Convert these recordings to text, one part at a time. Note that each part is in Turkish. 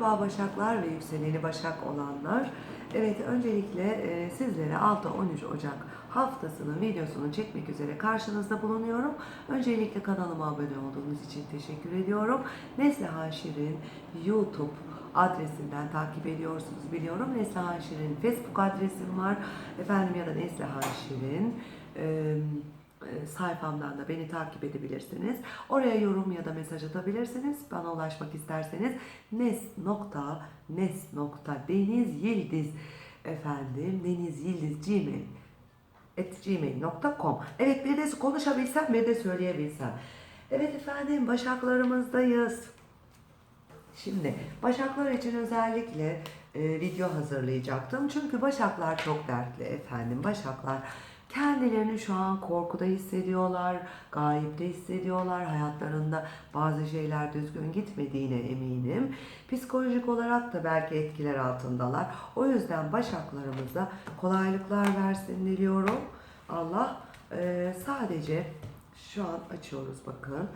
Merhaba Başaklar ve yükseleni Başak olanlar. Evet öncelikle e, sizlere 6-13 Ocak haftasının videosunu çekmek üzere karşınızda bulunuyorum. Öncelikle kanalıma abone olduğunuz için teşekkür ediyorum. Neslihan Şirin YouTube adresinden takip ediyorsunuz biliyorum. Neslihan Şirin Facebook adresim var. Efendim ya da Neslihan Şirin e, sayfamdan da beni takip edebilirsiniz. Oraya yorum ya da mesaj atabilirsiniz. Bana ulaşmak isterseniz nes nokta nes nokta deniz yıldız efendim deniz yıldız gmail at gmail.com Evet bir de konuşabilsem bir de söyleyebilsem. Evet efendim başaklarımızdayız. Şimdi başaklar için özellikle e, video hazırlayacaktım. Çünkü başaklar çok dertli efendim. Başaklar kendilerini şu an korkuda hissediyorlar, gayipte hissediyorlar. Hayatlarında bazı şeyler düzgün gitmediğine eminim. Psikolojik olarak da belki etkiler altındalar. O yüzden başaklarımıza kolaylıklar versin diliyorum. Allah e, sadece şu an açıyoruz bakın.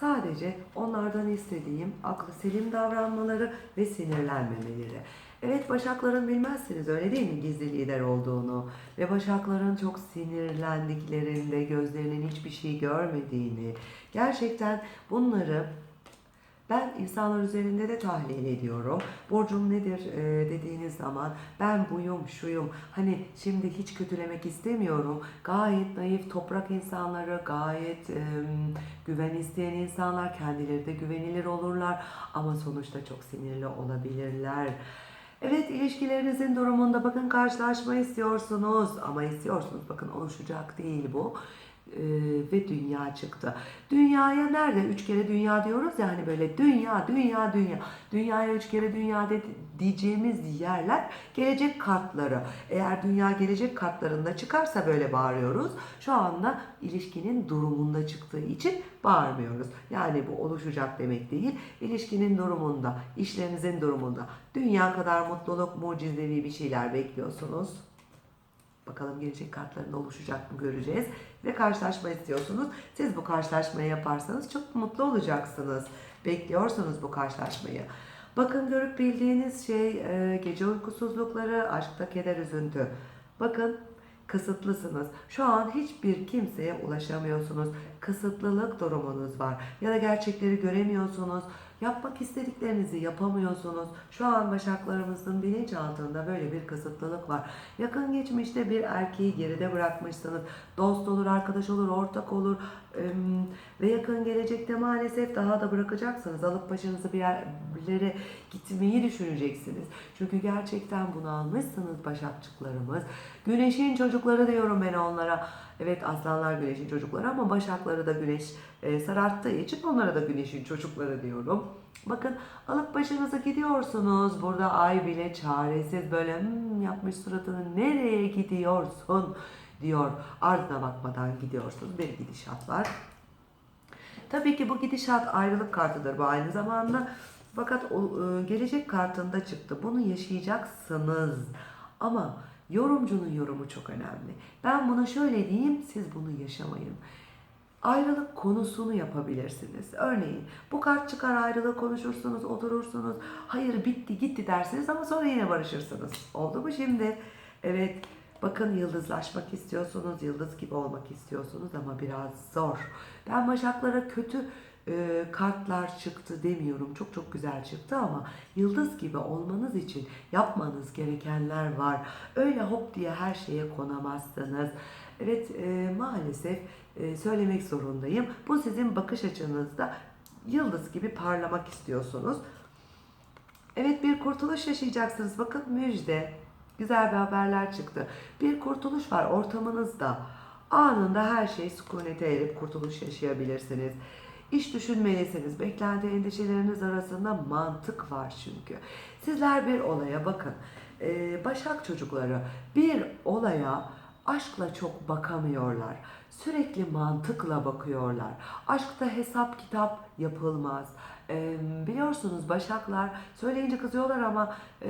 Sadece onlardan istediğim aklı selim davranmaları ve sinirlenmemeleri. Evet Başakların bilmezsiniz öyle değil mi gizli lider olduğunu ve Başakların çok sinirlendiklerinde gözlerinin hiçbir şey görmediğini gerçekten bunları ben insanlar üzerinde de tahlil ediyorum. Burcum nedir e, dediğiniz zaman ben buyum, şuyum. Hani şimdi hiç kötülemek istemiyorum. Gayet naif, toprak insanları, gayet e, güven isteyen insanlar, kendileri de güvenilir olurlar. Ama sonuçta çok sinirli olabilirler. Evet ilişkilerinizin durumunda bakın karşılaşma istiyorsunuz ama istiyorsunuz bakın oluşacak değil bu. Ee, ve dünya çıktı. Dünyaya nerede? Üç kere dünya diyoruz ya hani böyle dünya, dünya, dünya. Dünyaya üç kere dünya de, diyeceğimiz yerler gelecek kartları. Eğer dünya gelecek kartlarında çıkarsa böyle bağırıyoruz. Şu anda ilişkinin durumunda çıktığı için bağırmıyoruz. Yani bu oluşacak demek değil. İlişkinin durumunda, işlerinizin durumunda. Dünya kadar mutluluk, mucizevi bir şeyler bekliyorsunuz. Bakalım gelecek kartlarında oluşacak mı göreceğiz. Ve karşılaşma istiyorsunuz. Siz bu karşılaşmayı yaparsanız çok mutlu olacaksınız. Bekliyorsunuz bu karşılaşmayı. Bakın görüp bildiğiniz şey e, gece uykusuzlukları, aşkta keder, üzüntü. Bakın kısıtlısınız. Şu an hiçbir kimseye ulaşamıyorsunuz. Kısıtlılık durumunuz var. Ya da gerçekleri göremiyorsunuz. Yapmak istediklerinizi yapamıyorsunuz. Şu an başaklarımızın bilinçaltında böyle bir kısıtlılık var. Yakın geçmişte bir erkeği geride bırakmışsınız. Dost olur, arkadaş olur, ortak olur. Ve yakın gelecekte maalesef daha da bırakacaksınız. Alıp başınızı bir yerlere gitmeyi düşüneceksiniz. Çünkü gerçekten bunu almışsınız başakçıklarımız. Güneşin çocukları diyorum ben onlara. Evet aslanlar güneşin çocukları ama başakları da güneş e, sararttığı için onlara da güneşin çocukları diyorum. Bakın alıp başınıza gidiyorsunuz. Burada ay bile çaresiz böyle "Hmm," yapmış suratını nereye gidiyorsun diyor. Ardına bakmadan gidiyorsunuz. Bir gidişat var. Tabii ki bu gidişat ayrılık kartıdır bu aynı zamanda. Fakat o e, gelecek kartında çıktı. Bunu yaşayacaksınız. Ama yorumcunun yorumu çok önemli. Ben buna şöyle diyeyim, siz bunu yaşamayın. Ayrılık konusunu yapabilirsiniz. Örneğin bu kart çıkar ayrılık konuşursunuz, oturursunuz. Hayır bitti gitti dersiniz ama sonra yine barışırsınız. Oldu mu şimdi? Evet bakın yıldızlaşmak istiyorsunuz, yıldız gibi olmak istiyorsunuz ama biraz zor. Ben başaklara kötü e, kartlar çıktı demiyorum. Çok çok güzel çıktı ama yıldız gibi olmanız için yapmanız gerekenler var. Öyle hop diye her şeye konamazsınız. Evet e, maalesef e, söylemek zorundayım. Bu sizin bakış açınızda yıldız gibi parlamak istiyorsunuz. Evet bir kurtuluş yaşayacaksınız. Bakın müjde. Güzel bir haberler çıktı. Bir kurtuluş var ortamınızda. Anında her şey sükunete erip kurtuluş yaşayabilirsiniz. İş düşünmelisiniz. Beklenti endişeleriniz arasında mantık var çünkü. Sizler bir olaya bakın. Ee, Başak çocukları bir olaya aşkla çok bakamıyorlar. Sürekli mantıkla bakıyorlar. Aşkta hesap kitap yapılmaz. Ee, biliyorsunuz Başaklar söyleyince kızıyorlar ama e,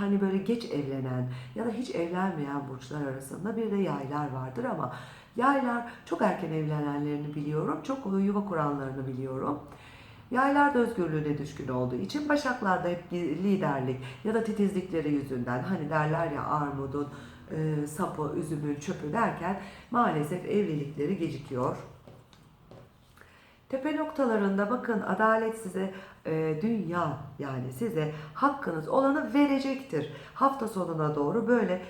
hani böyle geç evlenen ya da hiç evlenmeyen burçlar arasında bir de yaylar vardır ama yaylar çok erken evlenenlerini biliyorum. Çok yuva kuranlarını biliyorum. Yaylar da özgürlüğüne düşkün olduğu için Başaklarda hep liderlik ya da titizlikleri yüzünden hani derler ya armudun e, sapı, üzümün çöpü derken maalesef evlilikleri gecikiyor. Tepe noktalarında bakın adalet size e, dünya yani size hakkınız olanı verecektir. Hafta sonuna doğru böyle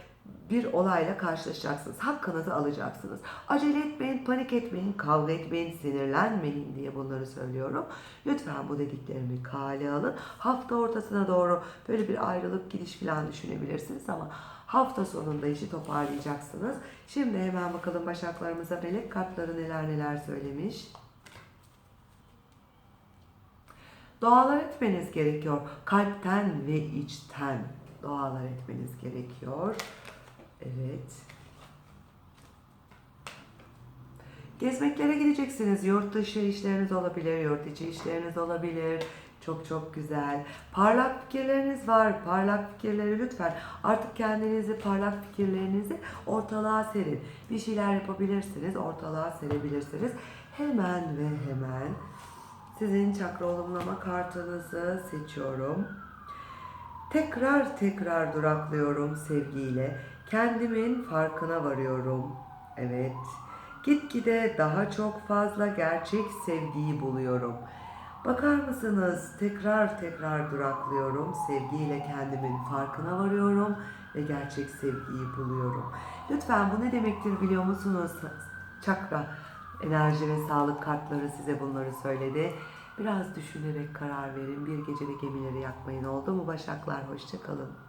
bir olayla karşılaşacaksınız. Hakkınızı alacaksınız. Acele etmeyin, panik etmeyin, kavga etmeyin, sinirlenmeyin diye bunları söylüyorum. Lütfen bu dediklerimi kale alın. Hafta ortasına doğru böyle bir ayrılık gidiş falan düşünebilirsiniz ama hafta sonunda işi toparlayacaksınız. Şimdi hemen bakalım başaklarımıza melek kartları neler neler söylemiş. Dualar etmeniz gerekiyor. Kalpten ve içten dualar etmeniz gerekiyor. Evet. Gezmeklere gideceksiniz. Yurt dışı işleriniz olabilir, yurt içi işleriniz olabilir. Çok çok güzel. Parlak fikirleriniz var. Parlak fikirleri lütfen artık kendinizi, parlak fikirlerinizi ortalığa serin. Bir şeyler yapabilirsiniz, ortalığa serebilirsiniz. Hemen ve hemen sizin çakra olumlama kartınızı seçiyorum. Tekrar tekrar duraklıyorum sevgiyle. Kendimin farkına varıyorum. Evet. Gitgide daha çok fazla gerçek sevgiyi buluyorum. Bakar mısınız? Tekrar tekrar duraklıyorum. Sevgiyle kendimin farkına varıyorum ve gerçek sevgiyi buluyorum. Lütfen bu ne demektir biliyor musunuz? Çakra, enerji ve sağlık kartları size bunları söyledi. Biraz düşünerek karar verin. Bir gecede gemileri yakmayın oldu mu Başaklar? Hoşçakalın.